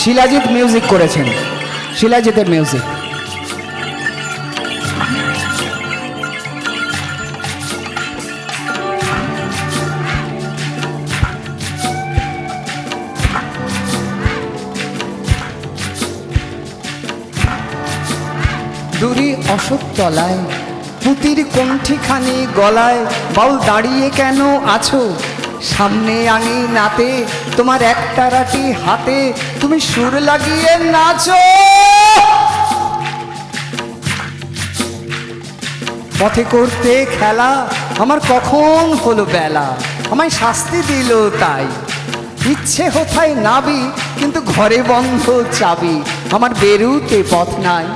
Shilajit music করেছেন। শিলাজিতের music Ashok তলায়। পুতির কণ্ঠিখানি গলায়, বাউল দাঁড়িয়ে কেন আছো? সামনে আনি নাতে, তোমার একটা রাটি হাতে, তুমি সুর লাগিয়ে নাচো। পথে করতে খেলা, আমার কখন হলো বেলা? আমায় শাস্তি দিল তাই। ইচ্ছে হোথায় নাবি, কিন্তু ঘরে বন্ধ চাবি। আমার বেরুতে পথ নাই।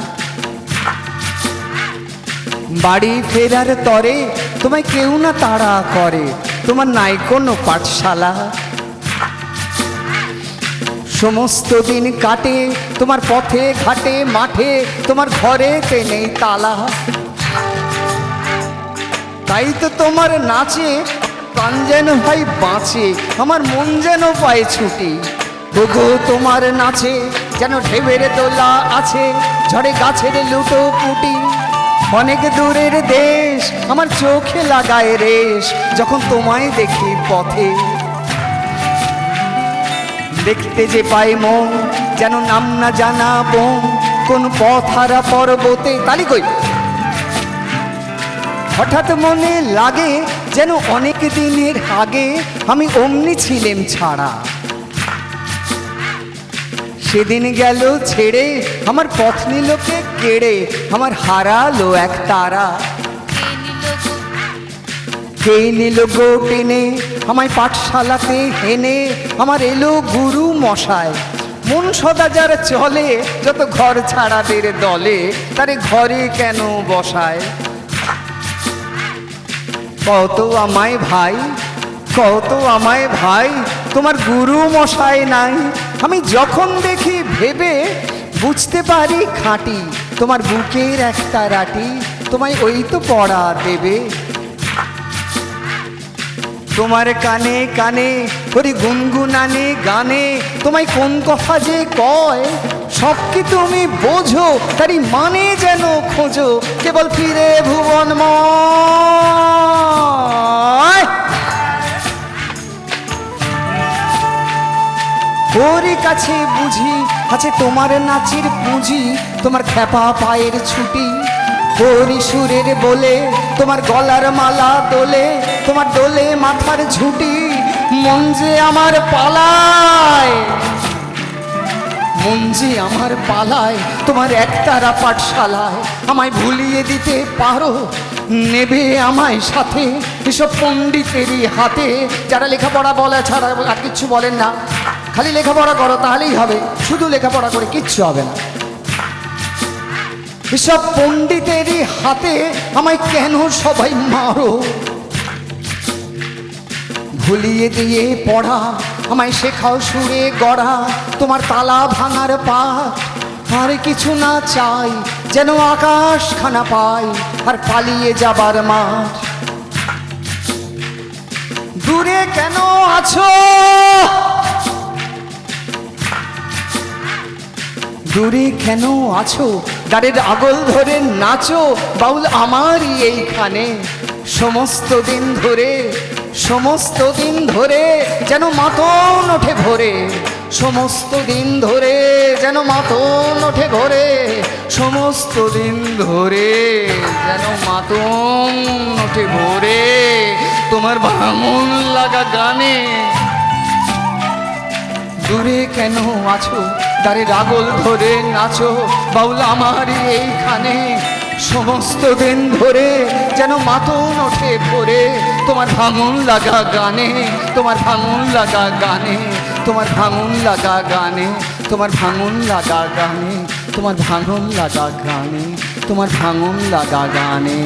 বাড়ি ফেরার তরে তোমায় কেউ না তাড়া করে। তোমার নাই কোনো পাঠশালা। সমস্ত দিন কাটে, তোমার পথে ঘাটে, মাঠে, তোমার ঘরেতে নেই তালা। তাই তো তোমার নাচে, প্রাণ যেন ভাই বাঁচে, আমার মন যেন পায় ছুটি। ওগো তোমার নাচে যেন ঢেবের দোলা আছে, ঝড়ে গাছের লুটো পুটি। অনেক দূরের দেশ, আমার চোখে লাগায় রেশ, যখন তোমায় দেখি পথে। দেখতে যে পাই মন, যেন নাম না জানা বোন কোন পথ হারা পর্বতে। তালি কই? হঠাৎ মনে লাগে যেন অনেক দিনের আগে আমি অমনি ছিলেম ছাড়া। সেদিন গেল ছেড়ে, আমার পথ নিলকে কেড়ে, আমার হারালো এক তারা। কে নিল গো টেনে, আমায় পাঠশালাতে হেনে, আমার এলো গুরু মশায়। মন সদা যার চলে, যত ঘর ছাড়াদের দলে, তারে ঘরে কেন বসায়? কত আমায় ভাই কত আমায় ভাই? তোমার গুরু মশাই নাই। আমি যখন দেখি ভেবে বুঝতে পারি খাঁটি। তোমার বুকের একটা রাটি তোমায় ওই তো পড়া দেবে। তোমার কানে কানে, করি গুনগুনানে গানে, তোমায় কোন কথা যে কয়, সব কি তুমি বোঝো, তারই মানে যেন খোঁজো। কেবল ফিরে ভুবন ভুবনময়। ওরই কাছে বুঝি, আছে তোমার নাচের পুঁজি, তোমার খেপা পায়ের ছুটি। হরি সুরের বলে, তোমার গলার মালা দোলে তোমার দোলে মাথার ঝুটি, মন যে আমার পালায়, মন যে আমার পালায়, তোমার একতারা পাঠশালায়, আমায় ভুলিয়ে দিতে পারো, নেবে আমায় সাথে এসব পণ্ডিতেরই হাতে। যারা লেখাপড়া বলা ছাড়া আর কিছু বলেন না। খালি লেখাপড়া করো, তাহলেই হবে। শুধু লেখাপড়া করে কিচ্ছু হবে না। এসব পণ্ডিতেরই হাতে আমায় কেন সবাই মারো? ভুলিয়ে দিয়ে পড়া, আমায় শেখাও, সুরে গড়া, তোমার তালা ভাঙার পা আর কিছু না চাই, যেন আকাশ খানা পাই, আর পালিয়ে যাবার মাঠ। দূরে কেন আছো? দূরে কেন আছো? গাড়ির আগল ধরে নাচো, বাউল আমারই এইখানে। সমস্ত দিন ধরে, সমস্ত দিন ধরে যেন মাতন ওঠে ভরে। সমস্ত দিন ধরে যেন মাতন ওঠে ঘরে সমস্ত দিন ধরে যেন মাতন ওঠে ভরে। তোমার ভাঙন লাগা গানে। দূরে কেন আছো? তারে রাগল ধরে নাচো, বাউল আমার এইখানে। সমস্ত দিন ধরে যেন মাতন ওঠে ভরে। তোমার ভাঙন লাগা গানে, তোমার ভাঙন লাগা গানে, তোমার ভাঙন লাগা গানে, তোমার ভাঙন লাগা গানে, তোমার ভাঙন লাগা গানে, তোমার ভাঙন লাগা গানে।